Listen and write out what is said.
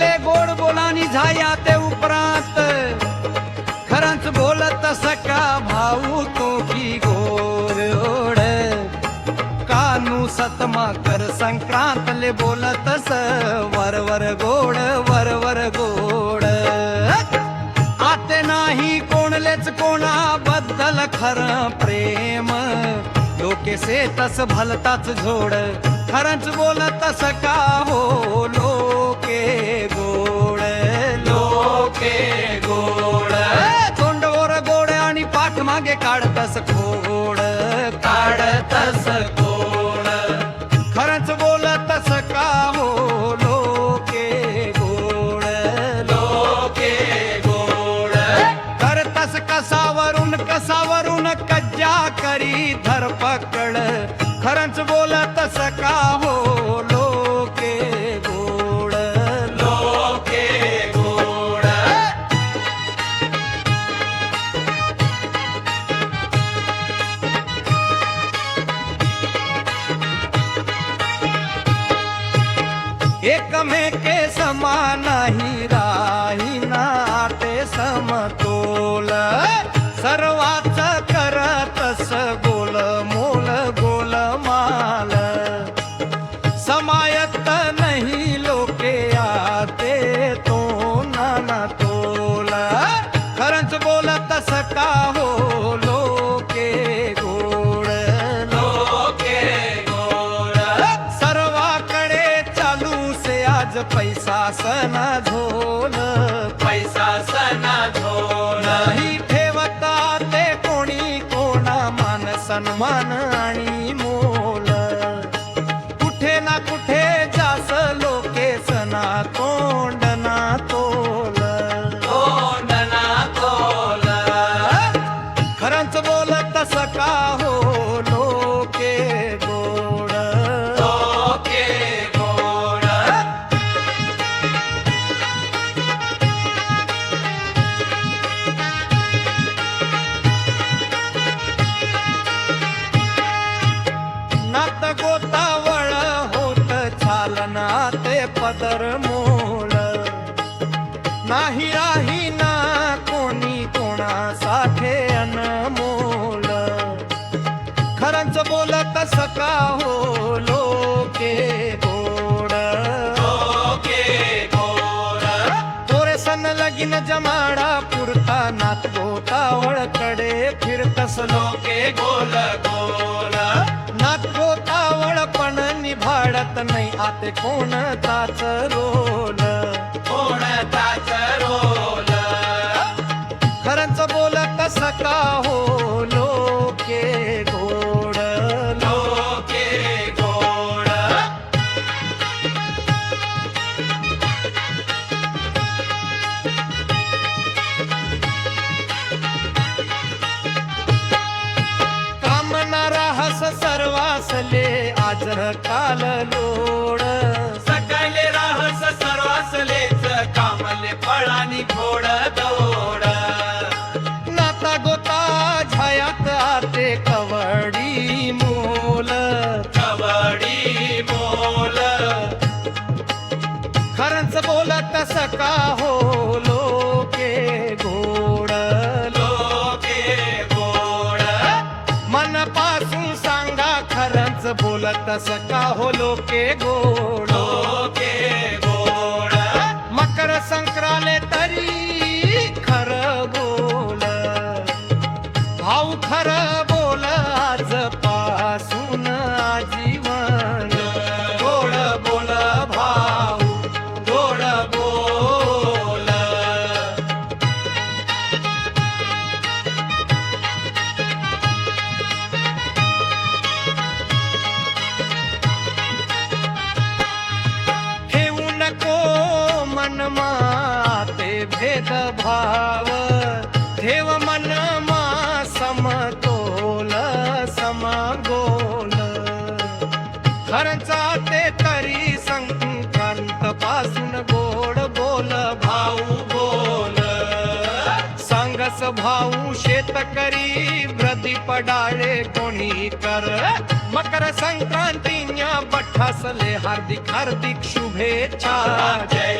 झाले गोड बोलानी झाया ते उपरांत. खरंच बोलत सका भाऊ तो की गोड कानू सतमा कर संक्रांतले बोलतस वरवर गोड वरवर गोड. आते नाही कोणलेच कोणाबद्दल खरं प्रेम. लोकेसे तस भलताच झोड खरंच बोलतस का हो लोके. लोके गोड. तोंडवर गोड आणि पाठ मागे काढतस खोड. काढतस खोड. एकमेके समान ही राही नाते समतोल। सर्वाच करतस गोल मोल गोल माल। समाय सना झोल. पैसा सना झोल. नाही ठेवता ते कोणी कोणा मान सन्मान नाही राही ना कोणी कोणासाठे अनमोल. खरंच बोलत सका हो लोके गोड. लोके गोड. तोरे सन लगीन जमाडा पुरता नात गोतावळकडे फिरतस. लोके गोल गोल. नात गोतावळ पण निभाडत नाही आते कोणताच रोल. सका हो लोके गोड लोके गोड. कामना राहस सर्वासले आज काल लोड. सकले राहस सर्वासलेच कामले फळानी घोड बोलत सका हो लोके गोड. लोके गोड. मनापासून खरंचा ते तरी संकांत पासून गोड बोल भाऊ बोल. सांगस भाऊ शेतकरी व्रती पडाळे कोणी कर. मकर संक्रांती बठ्ठासले हार्दिक हार्दिक शुभेच्छा. जय